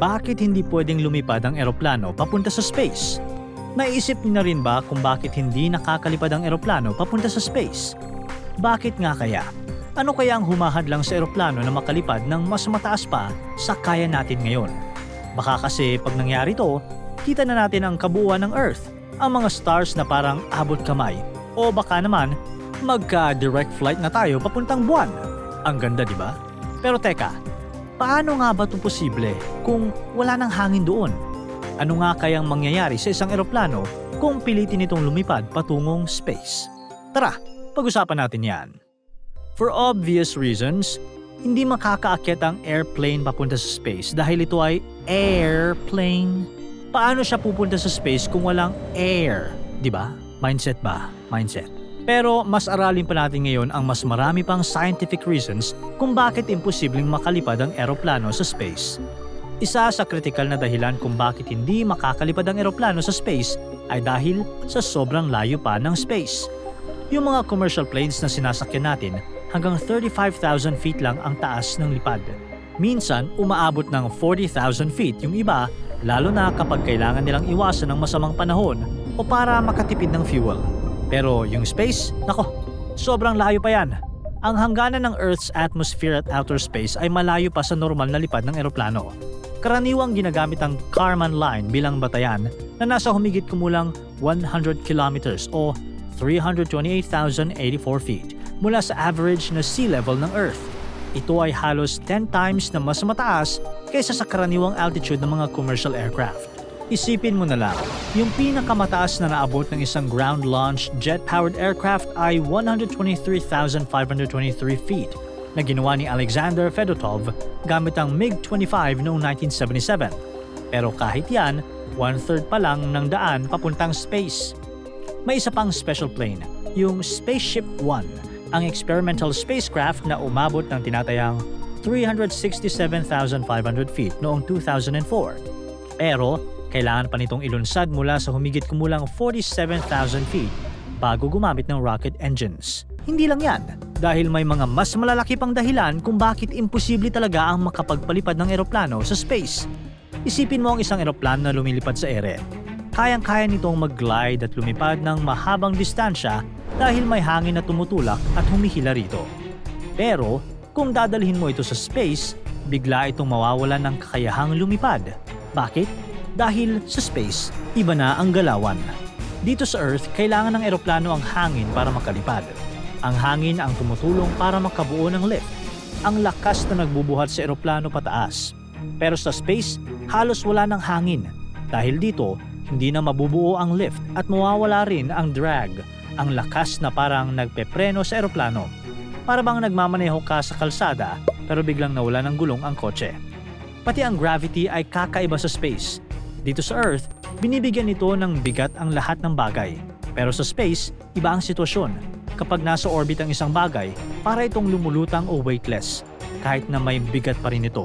bakit hindi pwedeng lumipad ang eroplano papunta sa space? Naisip niyo na rin ba kung bakit hindi nakakalipad ang eroplano papunta sa space? Bakit nga kaya? Ano kaya ang humahadlang sa eroplano na makalipad ng mas mataas pa sa kaya natin ngayon? Baka kasi pag nangyari to, kita na natin ang kabuuan ng Earth, ang mga stars na parang abot kamay. O baka naman, magka-direct flight na tayo papuntang buwan. Ang ganda, di ba? Pero teka, paano nga ba ito posible kung wala nang hangin doon? Ano nga kayang mangyayari sa isang eroplano kung pilitin itong lumipad patungong space? Tara, pag-usapan natin yan. For obvious reasons, hindi makakaakyat ang airplane papunta sa space dahil ito ay airplane. Paano siya pupunta sa space kung walang air? 'Di ba? Mindset ba? Mindset. Pero mas aralin pa natin ngayon ang mas marami pang scientific reasons kung bakit imposibleng makalipad ang eroplano sa space. Isa sa kritikal na dahilan kung bakit hindi makakalipad ang eroplano sa space ay dahil sa sobrang layo pa ng space. Yung mga commercial planes na sinasakyan natin hanggang 35,000 feet lang ang taas ng lipad. Minsan, umaabot ng 40,000 feet yung iba, lalo na kapag kailangan nilang iwasan ng masamang panahon o para makatipid ng fuel. Pero yung space, nako, sobrang layo pa yan. Ang hangganan ng Earth's atmosphere at outer space ay malayo pa sa normal na lipad ng eroplano. Karaniwang ginagamit ang Kármán Line bilang batayan na nasa humigit kumulang 100 kilometers o 328,084 feet mula sa average na sea level ng Earth. Ito ay halos 10 times na mas mataas kaysa sa karaniwang altitude ng mga commercial aircraft. Isipin mo na lang, yung pinakamataas na naabot ng isang ground-launched jet-powered aircraft ay 123,523 feet na ginawa ni Alexander Fedotov gamit ang MiG-25 noong 1977. Pero kahit yan, one-third pa lang ng daan papuntang space. May isa pang special plane, yung Spaceship One, ang experimental spacecraft na umabot ng tinatayang 367,500 feet noong 2004. Pero, kailangan pa nitong ilunsad mula sa humigit kumulang 47,000 feet bago gumamit ng rocket engines. Hindi lang yan, dahil may mga mas malalaki pang dahilan kung bakit imposible talaga ang makapagpalipad ng eroplano sa space. Isipin mo ang isang eroplano na lumilipad sa ere. Kayang-kaya nitong mag-glide at lumipad ng mahabang distansya dahil may hangin na tumutulak at humihila rito. Pero, kung dadalhin mo ito sa space, bigla itong mawawalan ng kakayahang lumipad. Bakit? Dahil sa space, iba na ang galawan. Dito sa Earth, kailangan ng eroplano ang hangin para makalipad. Ang hangin ang tumutulong para makabuo ng lift. Ang lakas na nagbubuhat sa eroplano pataas. Pero sa space, halos wala ng hangin. Dahil dito, hindi na mabubuo ang lift at mawawala rin ang drag, ang lakas na parang nagpepreno sa eroplano. Para bang nagmamaneho ka sa kalsada pero biglang nawala ng gulong ang kotse. Pati ang gravity ay kakaiba sa space. Dito sa Earth, binibigyan nito ng bigat ang lahat ng bagay. Pero sa space, iba ang sitwasyon. Kapag nasa orbit ang isang bagay, para itong lumulutang o weightless, kahit na may bigat pa rin ito.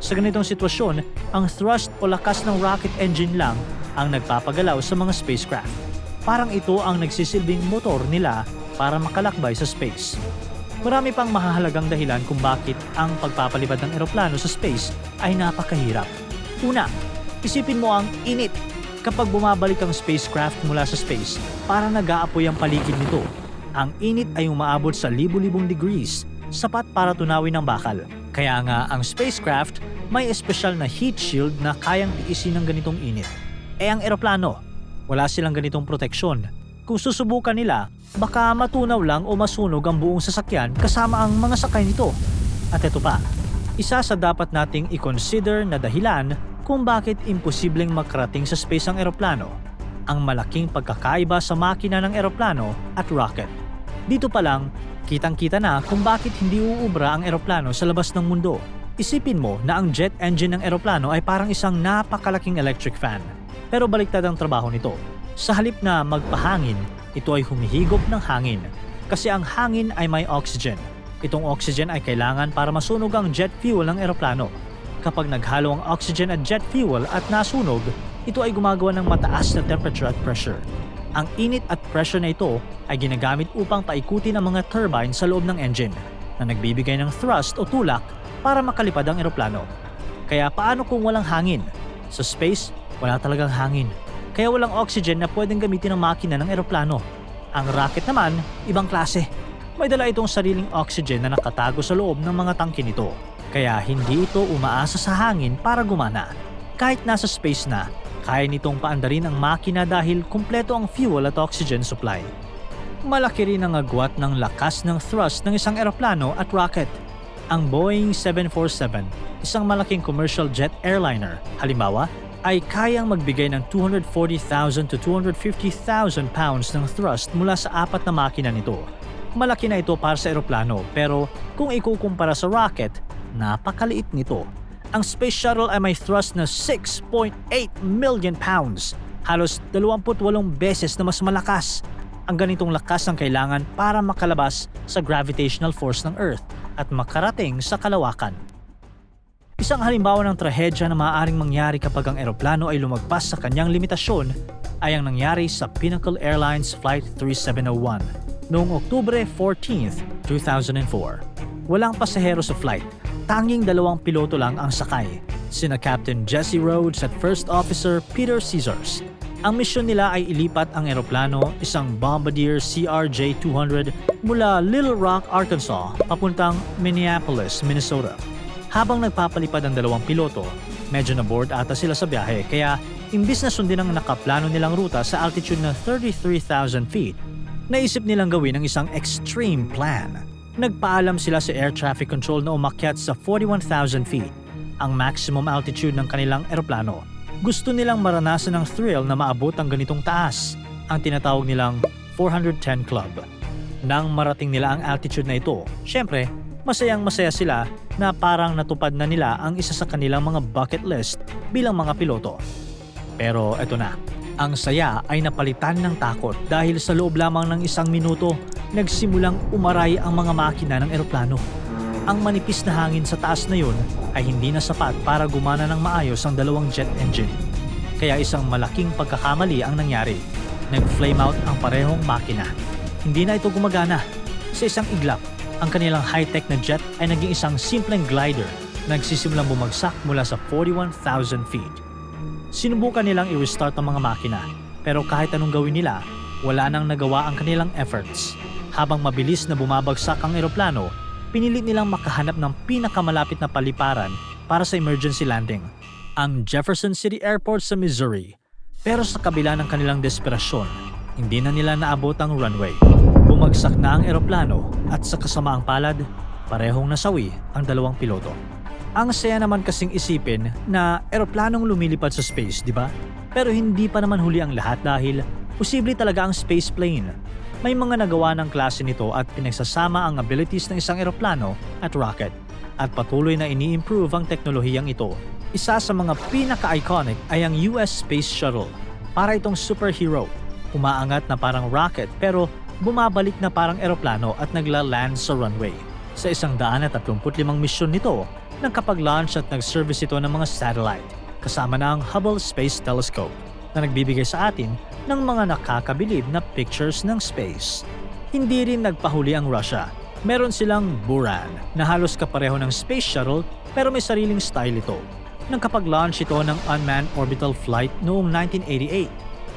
Sa ganitong sitwasyon, ang thrust o lakas ng rocket engine lang ang nagpapagalaw sa mga spacecraft. Parang ito ang nagsisilbing motor nila para makalakbay sa space. Marami pang mahahalagang dahilan kung bakit ang pagpapalipad ng eroplano sa space ay napakahirap. Una, isipin mo ang init. Kapag bumabalik ang spacecraft mula sa space, para nag-aapoy ang paligid nito. Ang init ay umaabot sa libu-libong degrees, sapat para tunawin ang bakal. Kaya nga ang spacecraft may espesyal na heat shield na kayang tiisin ng ganitong init. Eh ang eroplano, wala silang ganitong proteksyon. Kung susubukan nila, baka matunaw lang o masunog ang buong sasakyan kasama ang mga sakay nito. At ito pa, isa sa dapat nating i-consider na dahilan kung bakit imposibleng makarating sa space ang eroplano, ang malaking pagkakaiba sa makina ng eroplano at rocket. Dito pa lang, kitang-kita na kung bakit hindi uubra ang eroplano sa labas ng mundo. Isipin mo na ang jet engine ng eroplano ay parang isang napakalaking electric fan. Pero baliktad ang trabaho nito. Sa halip na magpahangin, ito ay humihigop ng hangin. Kasi ang hangin ay may oxygen. Itong oxygen ay kailangan para masunog ang jet fuel ng eroplano. Kapag naghalo ang oxygen at jet fuel at nasunog, ito ay gumagawa ng mataas na temperature at pressure. Ang init at pressure na ito ay ginagamit upang paikutin ang mga turbine sa loob ng engine na nagbibigay ng thrust o tulak para makalipad ang eroplano. Kaya paano kung walang hangin? Sa space, wala talagang hangin. Kaya walang oxygen na pwedeng gamitin ng makina ng eroplano. Ang rocket naman, ibang klase. May dala itong sariling oxygen na nakatago sa loob ng mga tangke nito. Kaya hindi ito umaasa sa hangin para gumana. Kahit nasa space na, kaya nitong paandarin ang makina dahil kumpleto ang fuel at oxygen supply. Malaki rin ang agwat ng lakas ng thrust ng isang eroplano at rocket. Ang Boeing 747, isang malaking commercial jet airliner, halimbawa, ay kayang magbigay ng 240,000 to 250,000 pounds ng thrust mula sa apat na makina nito. Malaki na ito para sa eroplano pero kung ikukumpara sa rocket, napakaliit nito. Ang space shuttle ay may thrust na 6.8 million pounds, halos 28 beses na mas malakas. Ang ganitong lakas ang kailangan para makalabas sa gravitational force ng Earth at makarating sa kalawakan. Isang halimbawa ng trahedya na maaaring mangyari kapag ang eroplano ay lumagpas sa kanyang limitasyon ay ang nangyari sa Pinnacle Airlines Flight 3701 noong Oktubre 14, 2004. Walang pasahero sa flight, tanging dalawang piloto lang ang sakay, sina Captain Jesse Rhodes at First Officer Peter Caesars. Ang misyon nila ay ilipat ang eroplano, isang Bombardier CRJ-200 mula Little Rock, Arkansas, papuntang Minneapolis, Minnesota. Habang nagpapalipad ang dalawang piloto, medyo na-bored ata sila sa biyahe kaya imbis na sundin ang nakaplano nilang ruta sa altitude na 33,000 feet, naisip nilang gawin ang isang extreme plan. Nagpaalam sila sa air traffic control na umakyat sa 41,000 feet, ang maximum altitude ng kanilang eroplano. Gusto nilang maranasan ang thrill na maabot ang ganitong taas, ang tinatawag nilang 410 Club. Nang marating nila ang altitude na ito, syempre, masayang masaya sila na parang natupad na nila ang isa sa kanilang mga bucket list bilang mga piloto. Pero eto na, ang saya ay napalitan ng takot dahil sa loob lamang ng isang minuto, nagsimulang umaray ang mga makina ng eroplano. Ang manipis na hangin sa taas na yun ay hindi na sapat para gumana ng maayos ang dalawang jet engine. Kaya isang malaking pagkakamali ang nangyari. Nag-flame out ang parehong makina. Hindi na ito gumagana. Sa isang iglap, ang kanilang high-tech na jet ay naging isang simpleng glider na nagsisimulang bumagsak mula sa 41,000 feet. Sinubukan nilang i-restart ang mga makina, pero kahit anong gawin nila, wala nang nagawa ang kanilang efforts. Habang mabilis na bumabagsak ang eroplano, pinili nilang makahanap ng pinakamalapit na paliparan para sa emergency landing, ang Jefferson City Airport sa Missouri. Pero sa kabila ng kanilang desperasyon, hindi na nila naabot ang runway. Bumagsak na ang eroplano at sa kasamaang palad, parehong nasawi ang dalawang piloto. Ang saya naman kasing isipin na eroplanong lumilipad sa space, di ba? Pero hindi pa naman huli ang lahat dahil posible talaga ang space plane. May mga nagawa ng klase nito at pinagsasama ang abilities ng isang eroplano at rocket at patuloy na ini-improve ang teknolohiyang ito. Isa sa mga pinaka-iconic ay ang US Space Shuttle. Para itong superhero, umaangat na parang rocket pero bumabalik na parang eroplano at nagla-land sa runway. Sa isang daan at 35 misyon nito, nagkapag-launch at nag-service ito ng mga satellite, kasama na ang Hubble Space Telescope na nagbibigay sa atin ng mga nakakabilib na pictures ng space. Hindi rin nagpahuli ang Russia. Meron silang Buran na halos kapareho ng space shuttle pero may sariling style ito. Nagkapag-launch ito ng Unmanned Orbital Flight noong 1988.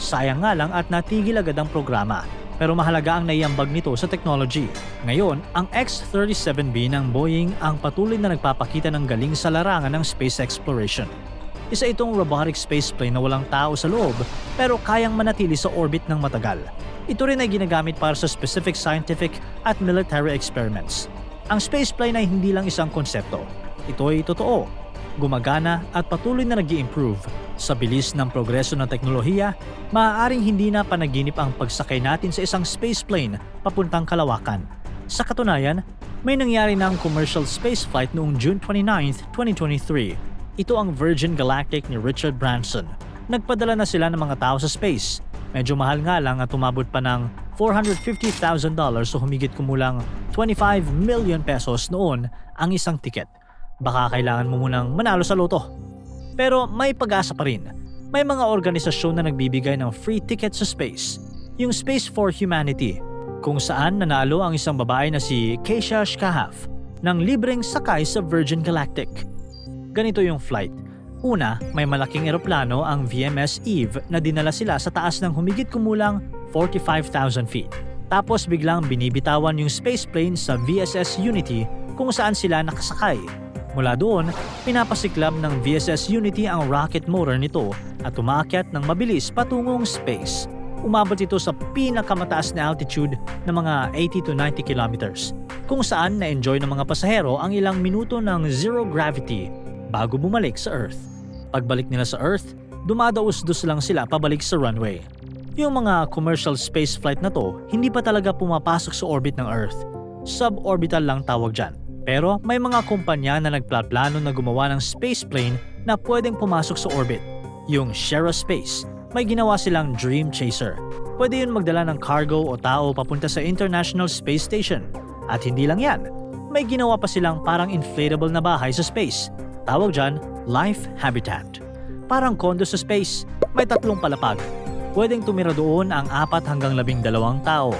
Sayang nga lang at natigil agad ang programa pero mahalaga ang naiambag nito sa technology. Ngayon, ang X-37B ng Boeing ang patuloy na nagpapakita ng galing sa larangan ng space exploration. Isa itong robotic spaceplane na walang tao sa loob pero kayang manatili sa orbit ng matagal. Ito rin ay ginagamit para sa specific scientific at military experiments. Ang spaceplane ay hindi lang isang konsepto. Ito ay totoo, gumagana at patuloy na nag improve Sa bilis ng progreso ng teknolohiya, maaaring hindi na panaginip ang pagsakay natin sa isang spaceplane papuntang kalawakan. Sa katunayan, may nangyari na ang commercial spaceflight noong June 29, 2023. Ito ang Virgin Galactic ni Richard Branson. Nagpadala na sila ng mga tao sa space. Medyo mahal nga lang at umabot pa ng $450,000 o humigit kumulang 25 million pesos noon ang isang tiket baka kailangan mo munang manalo sa loto. Pero may pag-asa pa rin. May mga organisasyon na nagbibigay ng free ticket sa space. Yung Space for Humanity, kung saan nanalo ang isang babae na si Keisha Shkahaf ng libreng sakay sa Virgin Galactic. Ganito yung flight. Una, may malaking eroplano ang VMS Eve na dinala sila sa taas ng humigit kumulang 45,000 feet. Tapos biglang binibitawan yung space plane sa VSS Unity kung saan sila nakasakay. Mula doon, pinapasiklab ng VSS Unity ang rocket motor nito at umaakyat ng mabilis patungong space. Umabot ito sa pinakamataas na altitude na mga 80 to 90 kilometers, kung saan na-enjoy ng mga pasahero ang ilang minuto ng zero gravity bago bumalik sa Earth. Pagbalik nila sa Earth, dumadaos-dos lang sila pabalik sa runway. Yung mga commercial space flight na to, hindi pa talaga pumapasok sa orbit ng Earth. Suborbital lang tawag dyan. Pero may mga kumpanya na nagplaplano na gumawa ng space plane na pwedeng pumasok sa orbit. Yung Shera Space, may ginawa silang Dream Chaser. Pwede yun magdala ng cargo o tao papunta sa International Space Station. At hindi lang yan, may ginawa pa silang parang inflatable na bahay sa space. Tawag dyan, Life Habitat. Parang kondo sa space, may tatlong palapag. Pwedeng tumira doon ang apat hanggang labing dalawang tao.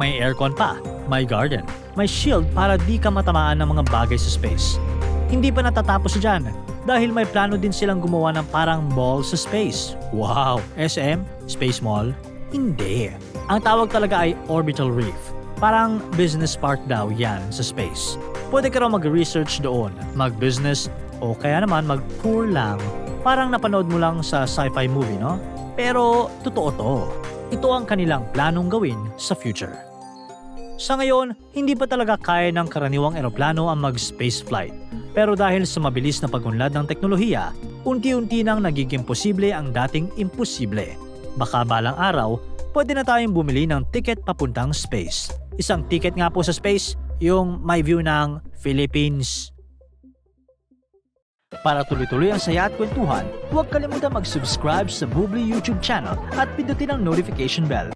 May aircon pa, may garden, may shield para di ka matamaan ng mga bagay sa space. Hindi pa natatapos dyan dahil may plano din silang gumawa ng parang mall sa space. Wow! SM? Space Mall? Hindi. Ang tawag talaga ay Orbital Reef. Parang business park daw yan sa space. Pwede ka raw mag-research doon, mag-business, o kaya naman mag-tour lang. Parang napanood mo lang sa sci-fi movie, no? Pero totoo to. Ito ang kanilang planong gawin sa future. Sa ngayon, hindi pa talaga kaya ng karaniwang eroplano ang mag-space flight. Pero dahil sa mabilis na pagunlad ng teknolohiya, unti-unti nang nagiging posible ang dating imposible. Baka balang araw, pwede na tayong bumili ng ticket papuntang space. Isang ticket nga po sa space, yung may view ng Philippines. Para tuloy-tuloy ang saya at kwentuhan, huwag kalimutan mag-subscribe sa Bubly YouTube channel at pindutin ang notification bell